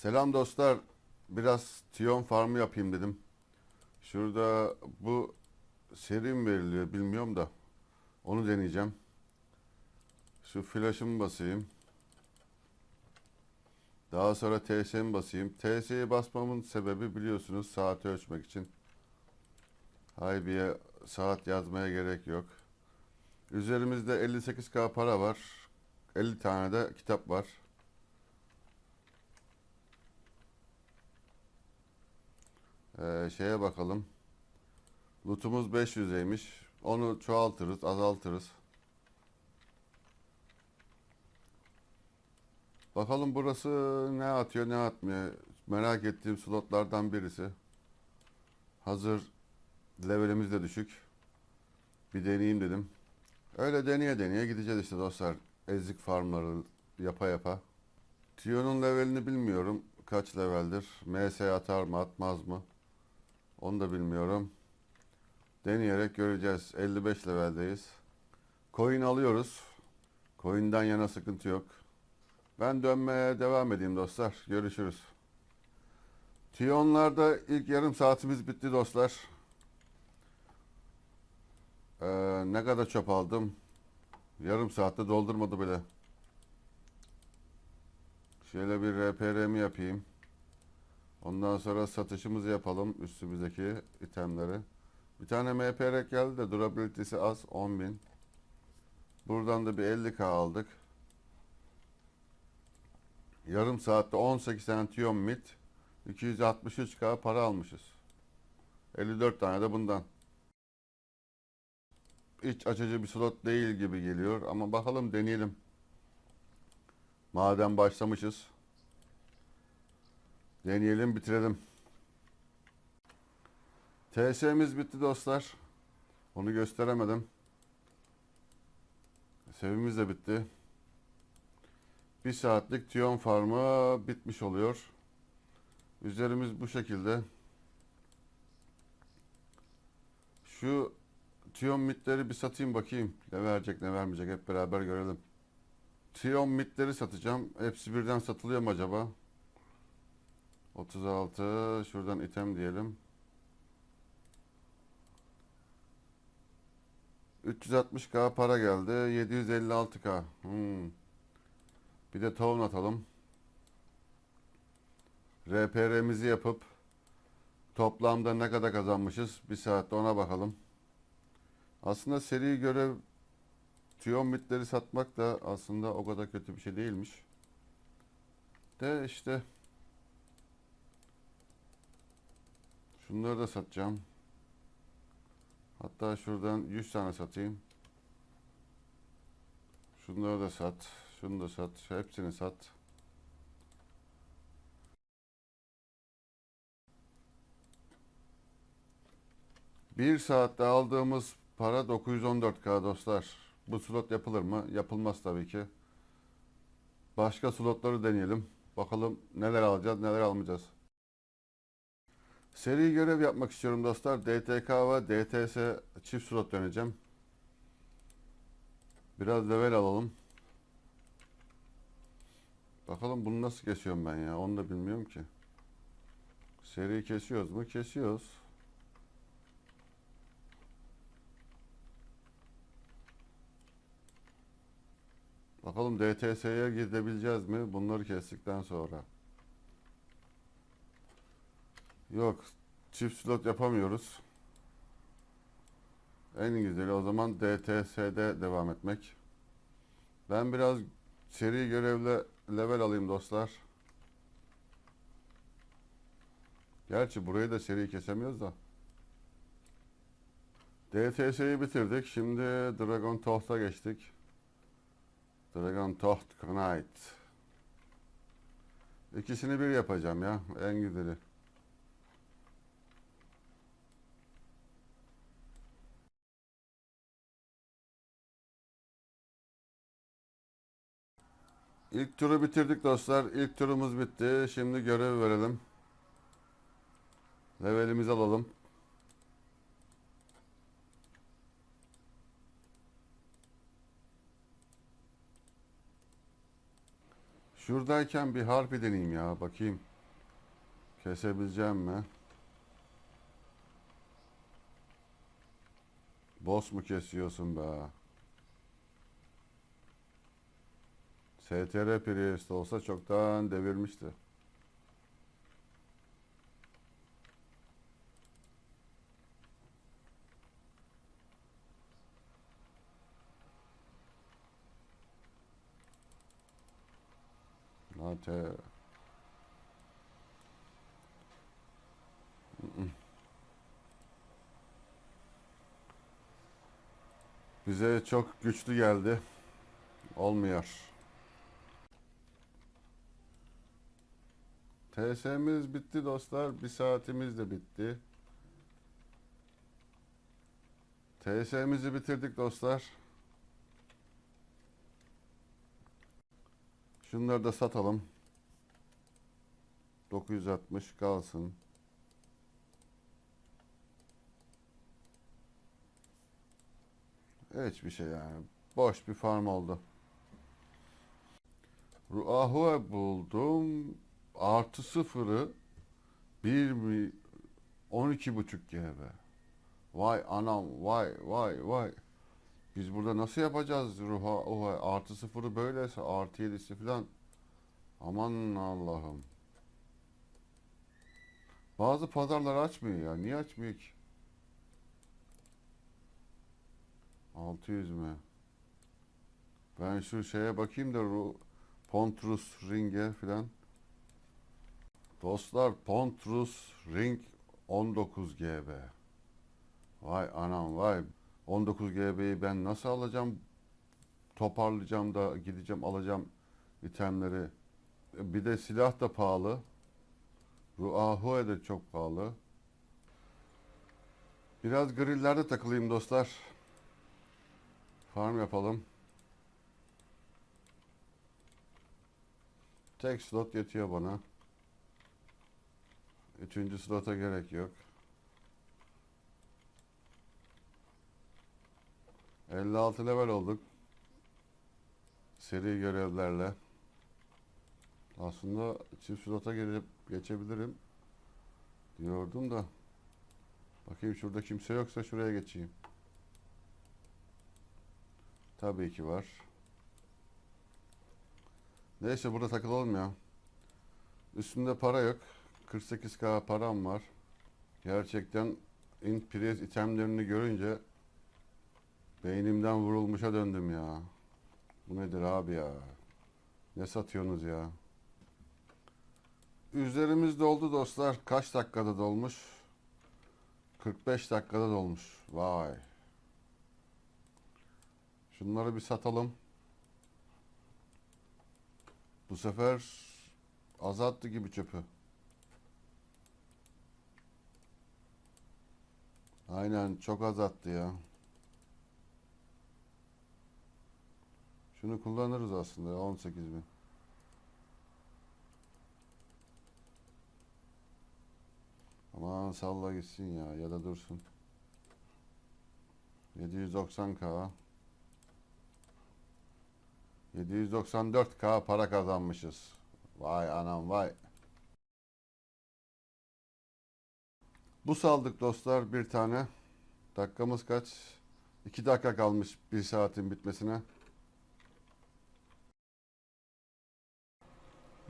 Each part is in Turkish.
Selam dostlar. Biraz Tion farmı yapayım dedim. Şurada bu seri mi veriliyor bilmiyorum da. Onu deneyeceğim. Şu flash'ımı basayım. Daha sonra TS'mi basayım. TS'yi basmamın sebebi biliyorsunuz saati ölçmek için. Haybiye saat yazmaya gerek yok. Üzerimizde 58k para var. 50 tane de kitap var. Ee, şeye bakalım. Lootumuz 500'eymiş. Onu çoğaltırız, azaltırız. Bakalım burası ne atıyor, ne atmıyor. Merak ettiğim slotlardan birisi. Hazır levelimiz de düşük. Bir deneyeyim dedim. Öyle deneye deneye gideceğiz işte dostlar. Ezik farmları yapa yapa. Tion'un levelini bilmiyorum. Kaç leveldir? MS atar mı atmaz mı? Onu da bilmiyorum. Deneyerek göreceğiz. 55 leveldeyiz. Coin alıyoruz. Coin'den yana sıkıntı yok. Ben dönmeye devam edeyim dostlar. Görüşürüz. Tion'larda ilk yarım saatimiz bitti dostlar. Ee, ne kadar çöp aldım? Yarım saatte doldurmadı bile. Şöyle bir RPR'mi yapayım. Ondan sonra satışımızı yapalım üstümüzdeki itemleri. Bir tane MPR geldi de durability'si az 10.000. Buradan da bir 50k aldık. Yarım saatte 18 tane Tion mit 263k para almışız. 54 tane de bundan. Hiç açıcı bir slot değil gibi geliyor ama bakalım deneyelim. Madem başlamışız. Deneyelim bitirelim. TS'miz bitti dostlar. Onu gösteremedim. Sevimiz de bitti. Bir saatlik Tion farmı bitmiş oluyor. Üzerimiz bu şekilde. Şu Tion mitleri bir satayım bakayım. Ne verecek ne vermeyecek hep beraber görelim. Tion mitleri satacağım. Hepsi birden satılıyor mu acaba? 36 şuradan item diyelim. 360k para geldi. 756k. Hmm. Bir de tohum atalım. RPR'mizi yapıp toplamda ne kadar kazanmışız? Bir saatte ona bakalım. Aslında seri görev Tion mitleri satmak da aslında o kadar kötü bir şey değilmiş. De işte Şunları da satacağım. Hatta şuradan 100 tane satayım. Şunları da sat. Şunu da sat. Hepsini sat. Bir saatte aldığımız para 914k dostlar. Bu slot yapılır mı? Yapılmaz tabii ki. Başka slotları deneyelim. Bakalım neler alacağız, neler almayacağız. Seri görev yapmak istiyorum dostlar. DTK ve DTS çift slot döneceğim. Biraz level alalım. Bakalım bunu nasıl kesiyorum ben ya. Onu da bilmiyorum ki. Seri kesiyoruz mu? Kesiyoruz. Bakalım DTS'ye gidebileceğiz mi? Bunları kestikten sonra. Yok. Çift slot yapamıyoruz. En güzeli o zaman DTS'de devam etmek. Ben biraz seri görevle level alayım dostlar. Gerçi burayı da seri kesemiyoruz da. DTS'yi bitirdik. Şimdi Dragon Toht'a geçtik. Dragon Toht Knight. İkisini bir yapacağım ya. En güzeli. İlk turu bitirdik dostlar. İlk turumuz bitti. Şimdi görev verelim. Levelimizi alalım. Şuradayken bir harfi deneyeyim ya. Bakayım. Kesebileceğim mi? Boss mu kesiyorsun be? STR Prius olsa çoktan devirmişti. Latte. Bize çok güçlü geldi. Olmuyor. TS'miz bitti dostlar. Bir saatimiz de bitti. TS'mizi bitirdik dostlar. Şunları da satalım. 960 kalsın. Hiçbir şey yani. Boş bir farm oldu. Ruahua buldum. Artı sıfırı 1 mi 12 buçuk GB. Vay anam vay vay vay. Biz burada nasıl yapacağız ruha oha artı sıfırı böyleyse artı yedisi falan. Aman Allah'ım. Bazı pazarlar açmıyor ya. Niye açmıyor ki? 600 mü? Ben şu şeye bakayım da Ru- Pontrus Ring'e filan. Dostlar Pontrus Ring 19 GB. Vay anam vay. 19 GB'yi ben nasıl alacağım? Toparlayacağım da gideceğim alacağım itemleri. Bir de silah da pahalı. Ruahue de çok pahalı. Biraz grillerde takılayım dostlar. Farm yapalım. Tek slot yetiyor bana. Üçüncü slota gerek yok. 56 level olduk. Seri görevlerle. Aslında çift slota gelip geçebilirim. Diyordum da. Bakayım şurada kimse yoksa şuraya geçeyim. Tabii ki var. Neyse burada takılalım ya. Üstümde para yok. 48k param var. Gerçekten in price itemlerini görünce beynimden vurulmuşa döndüm ya. Bu nedir abi ya? Ne satıyorsunuz ya? Üzerimiz doldu dostlar. Kaç dakikada dolmuş? 45 dakikada dolmuş. Vay. Şunları bir satalım. Bu sefer azalttı gibi çöpü. Aynen çok azalttı ya. Şunu kullanırız aslında 18 bin. Aman salla gitsin ya ya da dursun. 790k 794k para kazanmışız. Vay anam vay. Bu saldık dostlar bir tane. Dakikamız kaç? 2 dakika kalmış bir saatin bitmesine.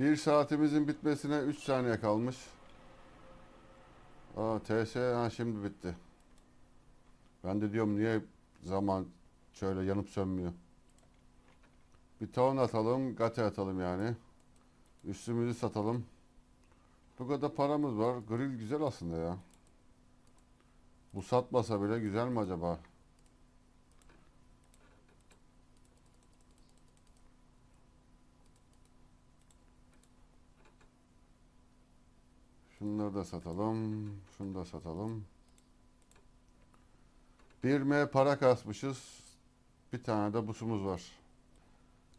Bir saatimizin bitmesine 3 saniye kalmış. Aa, TS ha, şimdi bitti. Ben de diyorum niye zaman şöyle yanıp sönmüyor. Bir tavan atalım, gate atalım yani. Üstümüzü satalım. Bu kadar paramız var. Grill güzel aslında ya. Bu satmasa bile güzel mi acaba? Şunları da satalım. Şunu da satalım. 1M para kasmışız. Bir tane de busumuz var.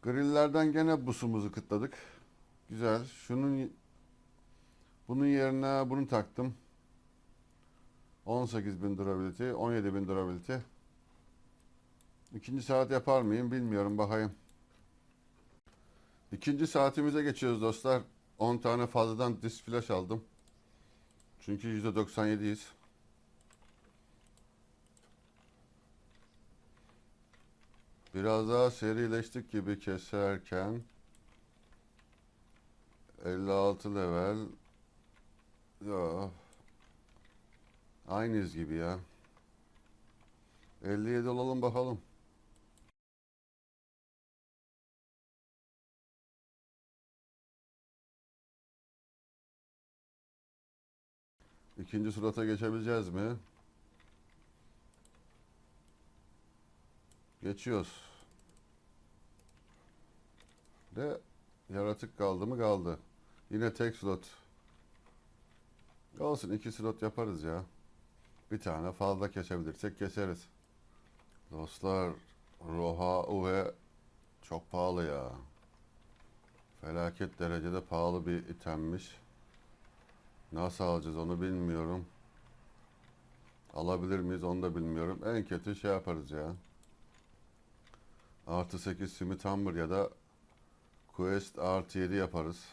Grillerden gene busumuzu kıtladık. Güzel. Şunun bunun yerine bunu taktım. 18.000 durability, 17.000 durability. İkinci saat yapar mıyım bilmiyorum bakayım. İkinci saatimize geçiyoruz dostlar. 10 tane fazladan disk flash aldım. Çünkü %97'yiz. Biraz daha serileştik gibi keserken 56 level ya aynıyız gibi ya. 57 olalım bakalım. İkinci surata geçebileceğiz mi? Geçiyoruz. De yaratık kaldı mı kaldı. Yine tek slot. Olsun iki slot yaparız ya. Bir tane fazla kesebilirsek keseriz. Dostlar Roha Uve çok pahalı ya. Felaket derecede pahalı bir itemmiş. Nasıl alacağız onu bilmiyorum. Alabilir miyiz onu da bilmiyorum. En kötü şey yaparız ya. Artı 8 Smith Hammer ya da Quest artı 7 yaparız.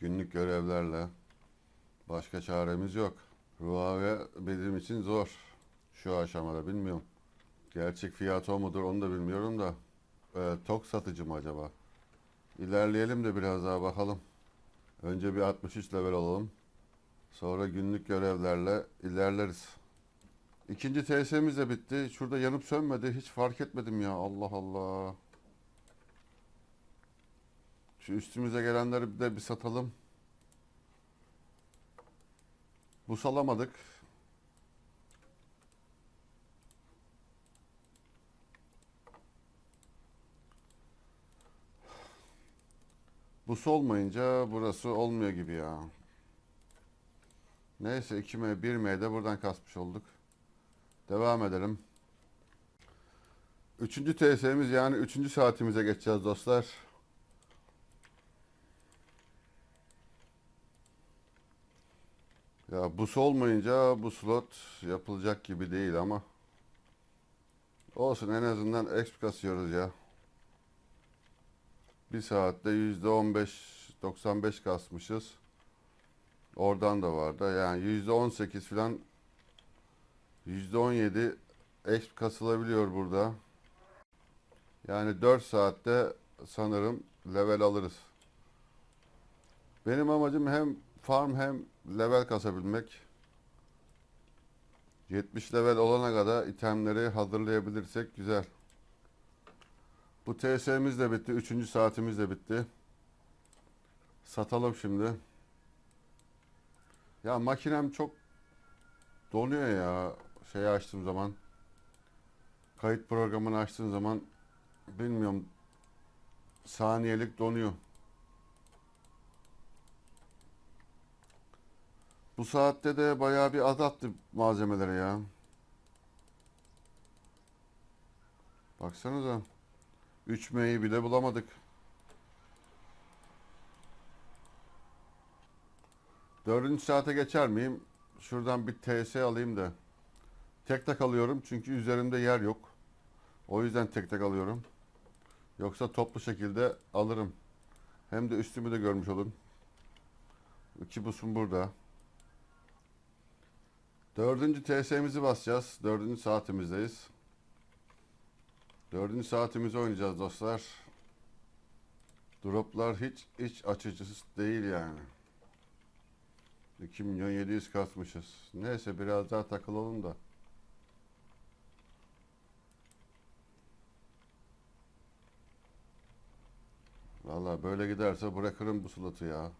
Günlük görevlerle. Başka çaremiz yok. Ruave benim için zor. Şu aşamada bilmiyorum. Gerçek fiyatı o mudur onu da bilmiyorum da. Ee, tok satıcı mı acaba? İlerleyelim de biraz daha bakalım. Önce bir 63 level olalım. Sonra günlük görevlerle ilerleriz. İkinci TS'miz de bitti. Şurada yanıp sönmedi. Hiç fark etmedim ya. Allah Allah. Şu üstümüze gelenleri de bir satalım. Bu salamadık. Bu olmayınca burası olmuyor gibi ya. Neyse 2M 1M de buradan kasmış olduk. Devam edelim. Üçüncü TS'miz yani üçüncü saatimize geçeceğiz dostlar. Ya bu olmayınca bu slot yapılacak gibi değil ama olsun en azından exp kasıyoruz ya. Bir saatte yüzde 15 95 kasmışız. Oradan da vardı. Yani yüzde 18 falan yüzde 17 exp kasılabiliyor burada. Yani 4 saatte sanırım level alırız. Benim amacım hem farm hem level kasabilmek. 70 level olana kadar itemleri hazırlayabilirsek güzel. Bu TS'miz de bitti. Üçüncü saatimiz de bitti. Satalım şimdi. Ya makinem çok donuyor ya. Şeyi açtığım zaman. Kayıt programını açtığım zaman bilmiyorum saniyelik donuyor. Bu saatte de bayağı bir azalttı malzemeleri ya. Baksanıza. 3M'yi bile bulamadık. Dördüncü saate geçer miyim? Şuradan bir TS alayım da. Tek tek alıyorum çünkü üzerimde yer yok. O yüzden tek tek alıyorum. Yoksa toplu şekilde alırım. Hem de üstümü de görmüş olun. İki busum burada. Dördüncü TS'mizi basacağız. Dördüncü saatimizdeyiz. Dördüncü saatimizi oynayacağız dostlar. Droplar hiç iç açıcı değil yani. 2 milyon 700 kasmışız. Neyse biraz daha takılalım da. Valla böyle giderse bırakırım bu slotu ya.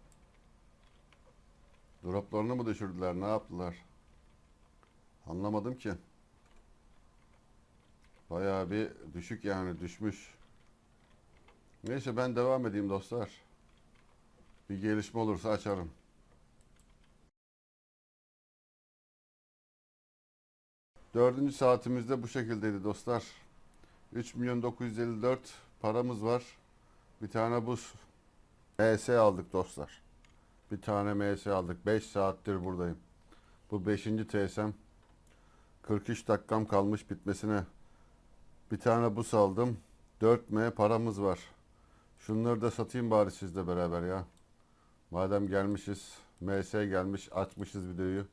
Droplarını mı düşürdüler ne yaptılar? Anlamadım ki. Bayağı bir düşük yani düşmüş. Neyse ben devam edeyim dostlar. Bir gelişme olursa açarım. Dördüncü saatimizde bu şekildeydi dostlar. 3 milyon 954 paramız var. Bir tane buz MS aldık dostlar. Bir tane MS aldık. 5 saattir buradayım. Bu 5. TSM. 43 dakikam kalmış bitmesine. Bir tane bus aldım. 4M paramız var. Şunları da satayım bari sizle beraber ya. Madem gelmişiz, MS gelmiş, açmışız videoyu.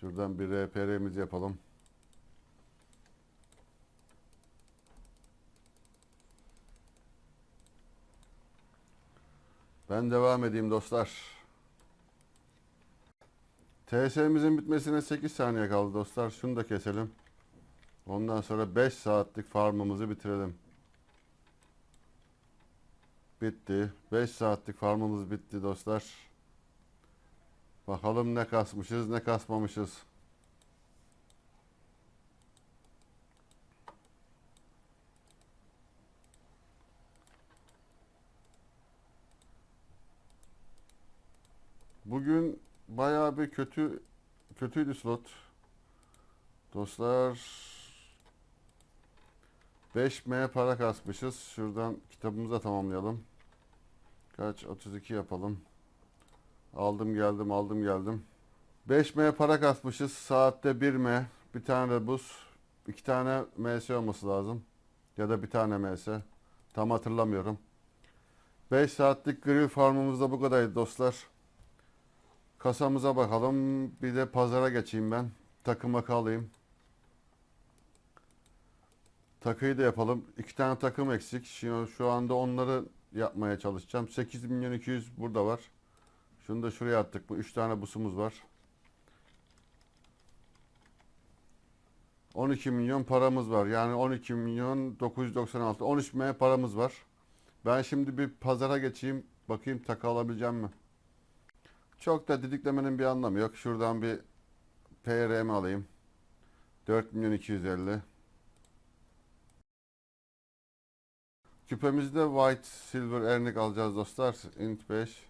Şuradan bir RPR'mizi yapalım. Ben devam edeyim dostlar. TS'mizin bitmesine 8 saniye kaldı dostlar. Şunu da keselim. Ondan sonra 5 saatlik farmımızı bitirelim. Bitti. 5 saatlik farmımız bitti dostlar. Bakalım ne kasmışız ne kasmamışız. Bugün bayağı bir kötü kötüydü slot. Dostlar 5M para kasmışız. Şuradan kitabımızı da tamamlayalım. Kaç? 32 yapalım. Aldım geldim aldım geldim. 5M para kasmışız. Saatte 1M. Bir tane de buz. iki tane MS olması lazım. Ya da bir tane MS. Tam hatırlamıyorum. 5 saatlik grill farmımız da bu kadardı dostlar. Kasamıza bakalım. Bir de pazara geçeyim ben. Takıma kalayım. Takıyı da yapalım. İki tane takım eksik. Şu, şu anda onları yapmaya çalışacağım. 8 milyon 200 burada var. Şunu da şuraya attık. Bu 3 tane busumuz var. 12 milyon paramız var. Yani 12 milyon 996. 13 milyon paramız var. Ben şimdi bir pazara geçeyim. Bakayım takı alabileceğim mi? Çok da didiklemenin bir anlamı yok. Şuradan bir PRM alayım. 4 milyon 250. Küpemizde white silver ernik alacağız dostlar. Int 5.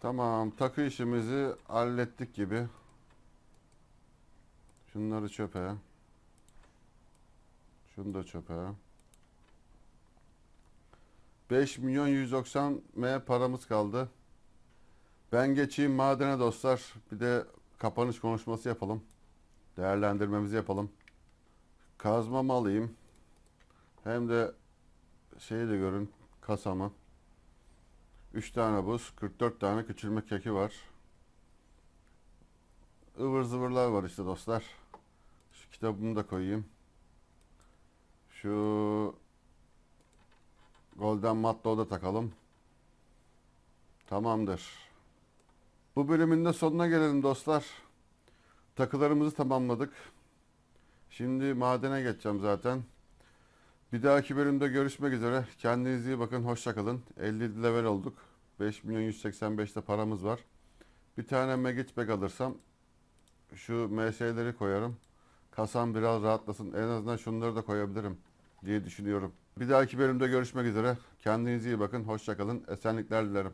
Tamam takı işimizi hallettik gibi. Şunları çöpe. Şunu da çöpe. 5 milyon 190 M paramız kaldı. Ben geçeyim madene dostlar. Bir de kapanış konuşması yapalım. Değerlendirmemizi yapalım. Kazmamı alayım. Hem de şeyi de görün kasamı. 3 tane buz, 44 tane küçülme keki var. ıvır zıvırlar var işte dostlar. Şu kitabımı da koyayım. Şu Golden Matlow'u da takalım. Tamamdır. Bu bölümün de sonuna gelelim dostlar. Takılarımızı tamamladık. Şimdi madene geçeceğim zaten. Bir dahaki bölümde görüşmek üzere. Kendinize iyi bakın. Hoşça kalın. 50 level olduk. 5 milyon 185'te paramız var. Bir tane Magic Bag alırsam şu MS'leri koyarım. Kasam biraz rahatlasın. En azından şunları da koyabilirim diye düşünüyorum. Bir dahaki bölümde görüşmek üzere. Kendinize iyi bakın. Hoşça kalın. Esenlikler dilerim.